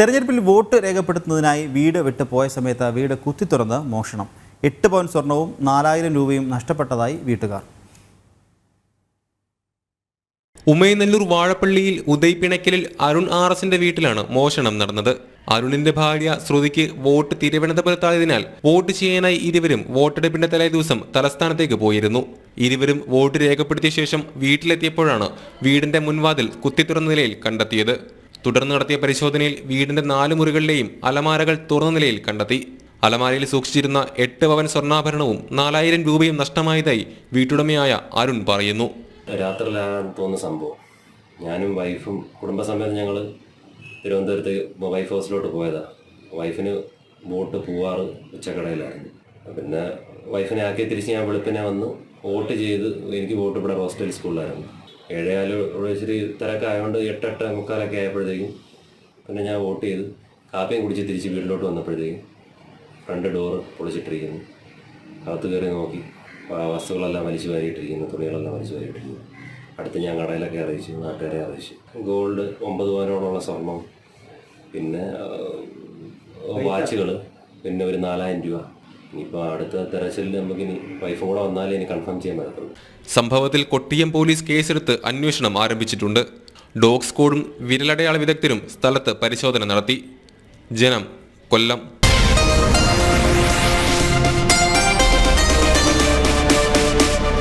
തെരഞ്ഞെടുപ്പിൽ വോട്ട് രേഖപ്പെടുത്തുന്നതിനായി വീട് വിട്ട് പോയ സമയത്ത് വീട് കുത്തി തുറന്ന് മോഷണം. എട്ട് പവൻ സ്വർണവും നാലായിരം രൂപയും നഷ്ടപ്പെട്ടതായി വീട്ടുകാർ. ഉമയനല്ലൂർ വാഴപ്പള്ളിയിൽ ഉദയ് പിണക്കലിൽ അരുൺ ആർ എസിന്റെ വീട്ടിലാണ് മോഷണം നടന്നത്. അരുണിന്റെ ഭാര്യ ശ്രുതിക്ക് വോട്ട് തിരുവനന്തപുരത്തായതിനാൽ വോട്ട് ചെയ്യാനായി ഇരുവരും വോട്ടെടുപ്പിന്റെ തലേ ദിവസം തലസ്ഥാനത്തേക്ക് പോയിരുന്നു. ഇരുവരും വോട്ട് രേഖപ്പെടുത്തിയ ശേഷം വീട്ടിലെത്തിയപ്പോഴാണ് വീടിന്റെ മുൻവാതിൽ കുത്തിത്തുറന്ന നിലയിൽ കണ്ടെത്തിയത്. തുടർന്ന് നടത്തിയ പരിശോധനയിൽ വീടിന്റെ നാല് മുറികളിലെയും അലമാരകൾ തുറന്ന നിലയിൽ കണ്ടെത്തി. അലമാരയിൽ സൂക്ഷിച്ചിരുന്ന എട്ട് പവൻ സ്വർണാഭരണവും നാലായിരം രൂപയും നഷ്ടമായതായി വീട്ടുടമയായ അരുൺ പറയുന്നു. രാത്രിയിലാണ് തോന്നുന്ന സംഭവം. ഞാനും വൈഫും കുടുംബസമേതം ഞങ്ങൾ തിരുവനന്തപുരത്ത് വൈഫ് ഹൗസിലോട്ട് പോയതാണ് വൈഫിന് ബോട്ട് പൂവാറ് ഉച്ചക്കടയിലായിരുന്നു. പിന്നെ വൈഫിനെ ആക്കി തിരിച്ച് ഞാൻ വെളുപ്പിനെ വന്ന് വോട്ട് ചെയ്ത് എനിക്ക് വോട്ട് ഇവിടെ ഹോസ്റ്റൽ സ്കൂളിലായിരുന്നു. ഏഴേകാൽ ഇച്ചിരി തിരക്കായതുകൊണ്ട് എട്ടെട്ട് എട്ട് മുക്കാലൊക്കെ ആയപ്പോഴത്തേക്കും പിന്നെ ഞാൻ വോട്ട് ചെയ്ത് കാപ്പിയും കുടിച്ച് തിരിച്ച് വീട്ടിലോട്ട് വന്നപ്പോഴത്തേക്കും ഫ്രണ്ട് ഡോറ് പൊളിച്ചിട്ടിരിക്കുന്നു. അകത്ത് കയറി നോക്കി. വസ്തുക്കളെല്ലാം വലിച്ചു വാരിയിട്ടിരിക്കുന്നു. തുണികളെല്ലാം വലിച്ചു വാരിയിട്ടിരിക്കുന്നു. അടുത്ത് ഞാൻ കടയിലൊക്കെ അറിയിച്ചു. നാട്ടുകാരെ അറിയിച്ചു. ഗോൾഡ് ഒമ്പത് പവനോളമുള്ള സ്വർണം. പിന്നെ വാച്ചുകൾ പിന്നെ ഒരു നാലായിരം രൂപ. ഇനിയിപ്പോൾ അടുത്ത തെരച്ചിലിൽ നമുക്ക് ഇനി കൂടെ വന്നാലേ ഇനി കൺഫേം ചെയ്യാൻ പറ്റത്തുള്ളൂ. സംഭവത്തിൽ കൊട്ടിയം പോലീസ് കേസെടുത്ത് അന്വേഷണം ആരംഭിച്ചിട്ടുണ്ട്. ഡോഗ് സ്ക്വാഡും വിരലടയാള വിദഗ്ധരും സ്ഥലത്ത് പരിശോധന നടത്തി. ജനം കൊല്ലം.